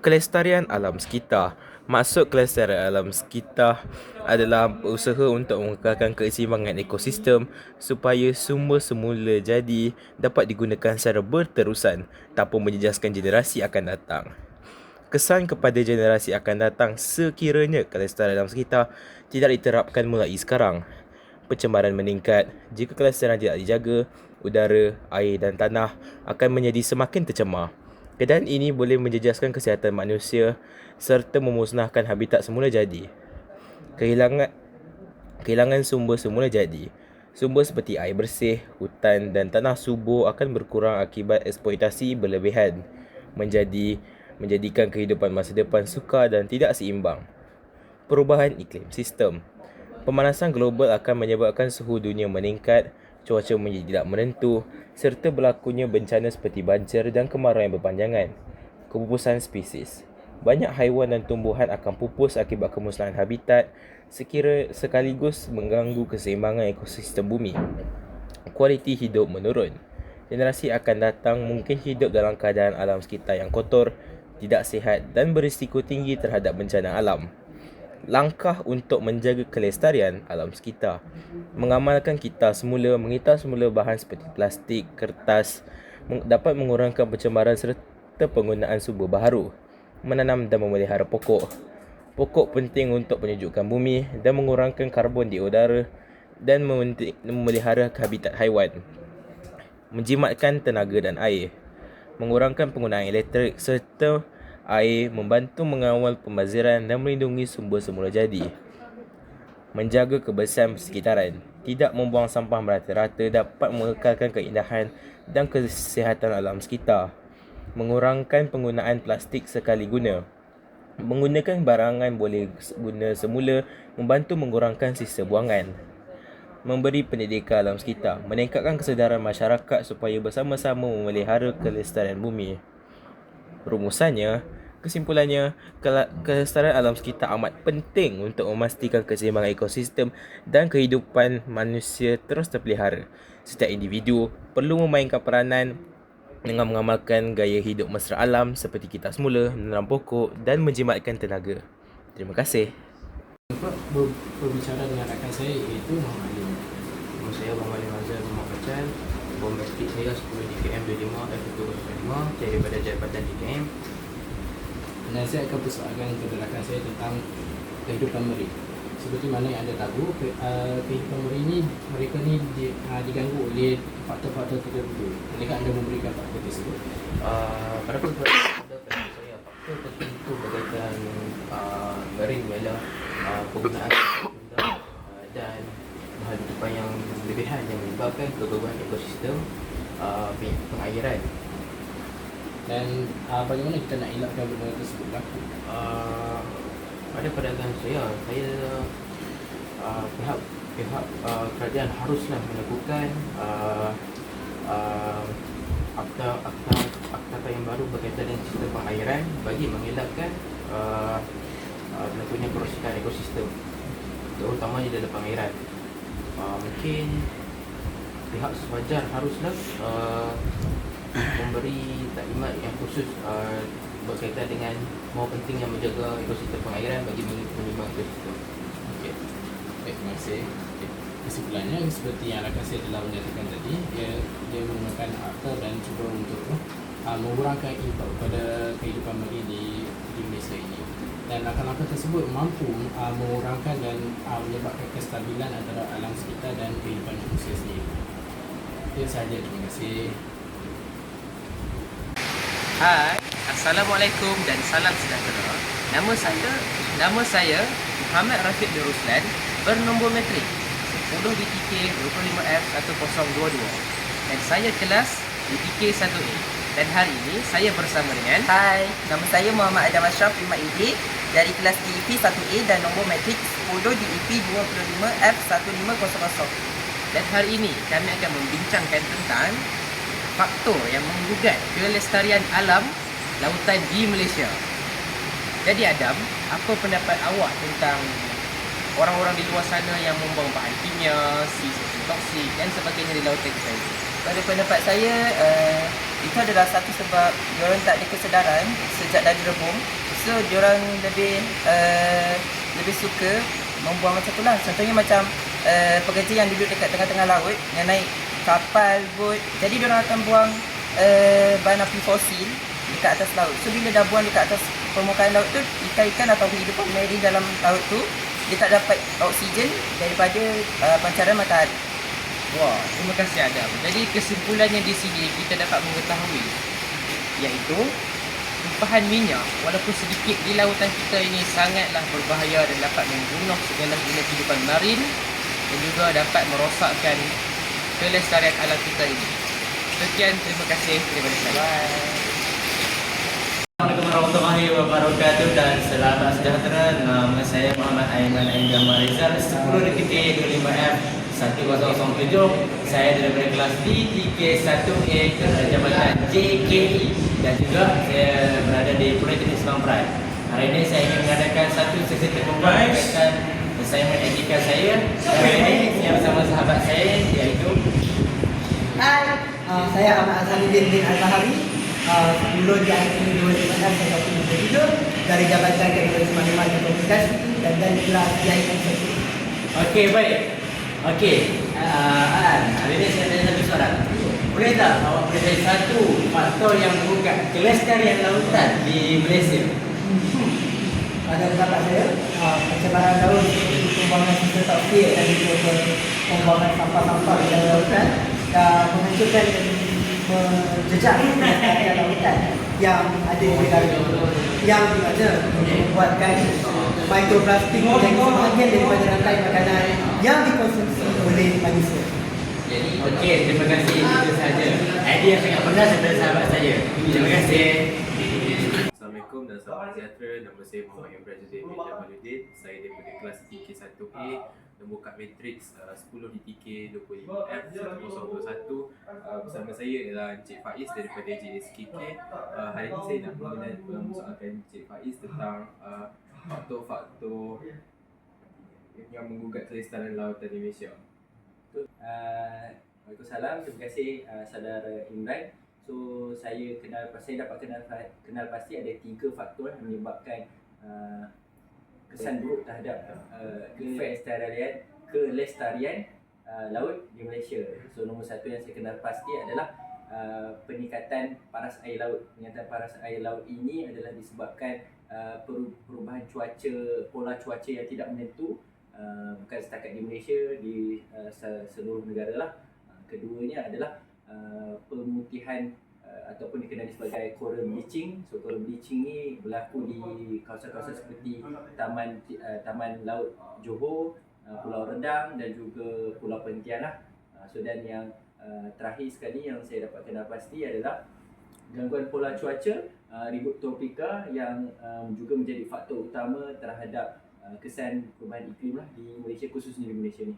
Kelestarian alam sekitar Maksud kelestarian alam sekitar adalah usaha untuk mengekalkan keseimbangan ekosistem supaya sumber semula jadi dapat digunakan secara berterusan tanpa menjejaskan generasi akan datang. Kesan kepada generasi akan datang sekiranya kelestarian alam sekitar tidak diterapkan mulai sekarang. Pencemaran meningkat jika kelestarian tidak dijaga, udara, air dan tanah akan menjadi semakin tercemar. Keadaan ini boleh menjejaskan kesihatan manusia serta memusnahkan habitat semula jadi. Kehilangan kehilangan sumber semula jadi. Sumber seperti air bersih, hutan dan tanah subur akan berkurang akibat eksploitasi berlebihan menjadi menjadikan kehidupan masa depan sukar dan tidak seimbang. Perubahan iklim sistem. Pemanasan global akan menyebabkan suhu dunia meningkat cuaca menjadi tidak menentu serta berlakunya bencana seperti banjir dan kemarau yang berpanjangan. Kepupusan spesies. Banyak haiwan dan tumbuhan akan pupus akibat kemusnahan habitat sekira sekaligus mengganggu keseimbangan ekosistem bumi. Kualiti hidup menurun. Generasi akan datang mungkin hidup dalam keadaan alam sekitar yang kotor, tidak sihat dan berisiko tinggi terhadap bencana alam langkah untuk menjaga kelestarian alam sekitar. Mengamalkan kita semula mengitar semula bahan seperti plastik, kertas dapat mengurangkan pencemaran serta penggunaan sumber baharu. Menanam dan memelihara pokok. Pokok penting untuk penyujukan bumi dan mengurangkan karbon di udara dan memelihara habitat haiwan. Menjimatkan tenaga dan air. Mengurangkan penggunaan elektrik serta air membantu mengawal pembaziran dan melindungi sumber semula jadi. Menjaga kebersihan persekitaran, tidak membuang sampah merata-rata dapat mengekalkan keindahan dan kesihatan alam sekitar. Mengurangkan penggunaan plastik sekali guna. Menggunakan barangan boleh guna semula membantu mengurangkan sisa buangan. Memberi pendidikan alam sekitar, meningkatkan kesedaran masyarakat supaya bersama-sama memelihara kelestarian bumi. Rumusannya, kesimpulannya, kelestarian alam sekitar amat penting untuk memastikan keseimbangan ekosistem dan kehidupan manusia terus terpelihara. Setiap individu perlu memainkan peranan dengan mengamalkan gaya hidup mesra alam seperti kita semula, menanam pokok dan menjimatkan tenaga. Terima kasih. Berbicara dengan rakan saya iaitu Muhammad Ali. Nama saya Abang Ali Mazhar Muhammad Pacan. Bom basket saya 10 DKM 25 F205 daripada Jabatan DKM dan saya akan persoalkan kepada rakan saya tentang kehidupan meri. Seperti mana yang anda tahu, ke, uh, kehidupan meri ini mereka ni uh, diganggu oleh faktor-faktor tertentu. Adakah anda memberikan faktor tersebut? Uh, pada persoalan saya, faktor tertentu berkaitan uh, meri ialah uh, penggunaan dan bahan yang lebihan yang menyebabkan keguguran ekosistem uh, pengairan dan uh, bagaimana kita nak elakkan benda tersebut berlaku? Uh, pada pandangan saya, saya uh, pihak pihak uh, kerajaan haruslah melakukan uh, uh, akta akta akta yang baru berkaitan dengan sistem pengairan bagi mengelakkan uh, uh, berlakunya kerosakan ekosistem terutamanya dalam pengairan. Uh, mungkin pihak sewajar haruslah uh, memberi taklimat yang khusus uh, berkaitan dengan mahu pentingnya menjaga ekosistem pengairan bagi menyumbang ekosistem. Okey. Baik, terima kasih. Okay. Kesimpulannya seperti yang rakan saya telah menyatakan tadi, dia dia menggunakan akta dan cuba untuk uh, mengurangkan impak kepada kehidupan bagi di di Malaysia ini. Dan langkah-langkah tersebut mampu uh, mengurangkan dan uh, menyebabkan kestabilan antara alam sekitar dan kehidupan manusia sendiri. Itu sahaja. Terima kasih. Hai, Assalamualaikum dan salam sejahtera. Nama saya nama saya Muhammad Rafiq bin Ruslan bernombor metrik 10 DTK 25F1022 dan saya kelas DTK 1A. Dan hari ini saya bersama dengan Hai, nama saya Muhammad Adam Ashraf 5ED dari kelas DEP 1A dan nombor metrik 10 DEP 25F1500. Dan hari ini kami akan membincangkan tentang faktor yang menggugat kelestarian alam lautan di Malaysia. Jadi Adam, apa pendapat awak tentang orang-orang di luar sana yang membuang bahan kimia, sis toksik dan sebagainya di lautan kita ini? Pada pendapat saya, uh, itu adalah satu sebab diorang tak ada kesedaran sejak dari rebung. So, diorang lebih uh, lebih suka membuang macam tu lah. Contohnya macam uh, pekerja yang duduk dekat tengah-tengah laut, yang naik kapal, bot. Jadi, diorang akan buang uh, bahan api fosil dekat atas laut. So, bila dah buang dekat atas permukaan laut tu, ikan-ikan atau kehidupan marine dalam laut tu, dia tak dapat oksigen daripada uh, pancaran matahari. Wah, terima kasih Adam. Jadi kesimpulannya di sini kita dapat mengetahui iaitu tumpahan minyak walaupun sedikit di lautan kita ini sangatlah berbahaya dan dapat membunuh segala jenis kehidupan marin dan juga dapat merosakkan kelestarian alam kita ini. Sekian, terima kasih daripada saya. Bye. Assalamualaikum warahmatullahi wabarakatuh dan selamat sejahtera. Nama saya Muhammad Aiman Aizam Rizal 10 DKT 25F 1007. Saya daripada kelas D 3K1A ke Jabatan JKE dan juga saya berada di Politeknik Semang Perai. Hari ini saya ingin mengadakan satu sesi terbuka berkaitan assignment etika saya. Hari ini saya bersama sahabat saya iaitu Hai, uh, saya Ahmad Azharuddin bin Al-Bahari uh, Dulu di ITM 2015 saya waktu juga Dari Jabatan Teknologi Maklumat dan Komunikasi Dan kelas di ITM 1 Okey, baik. Okey, uh, An, hari ini saya tanya satu soalan. Boleh tak awak beri satu faktor yang membuka kelestarian lautan di Malaysia? Pada pendapat saya, uh, pencemaran laut seperti pembuangan sisa toksik dan juga pembuangan sampah-sampah di dalam lautan uh, menghancurkan dan menjejak kelestarian lautan yang ada di negara yang di mana membuatkan mikroplastik yang sebahagian daripada rantai makanan yang dikonsumsi oleh manusia. Okey, terima kasih. Itu sahaja. Idea sangat benar daripada sahabat saya. Terima kasih. Assalamualaikum dan salam sejahtera. Nama saya Muhammad Ibrahim Zain bin Jamaluddin. Saya daripada kelas TK1A nombor kad matrix uh, 10 DTK 25F 1021 uh, bersama saya ialah Encik Faiz daripada JSKK uh, hari ini saya nak mempersoalkan Encik Faiz tentang uh, faktor-faktor yang menggugat kelestarian lautan di Malaysia. Uh, Waalaikumsalam. Terima kasih uh, saudara Imran. So saya kenal saya dapat kenal kenal pasti ada tiga faktor yang menyebabkan uh, kesan buruk terhadap uh, kelestarian kelestarian uh, laut di Malaysia. So nombor satu yang saya kenal pasti adalah uh, peningkatan paras air laut. Peningkatan paras air laut ini adalah disebabkan uh, perubahan cuaca pola cuaca yang tidak menentu uh, bukan setakat di Malaysia di uh, seluruh negara lah. Uh, keduanya adalah uh, pemutihan ataupun dikenali sebagai coral bleaching. So coral bleaching ni berlaku di kawasan-kawasan seperti Taman uh, Taman Laut Johor, uh, Pulau Redang dan juga Pulau Perhentian lah. Uh, so dan yang uh, terakhir sekali yang saya dapat kenal pasti adalah gangguan pola cuaca uh, ribut tropika yang um, juga menjadi faktor utama terhadap uh, kesan perubahan iklim lah di Malaysia khususnya di Malaysia ni.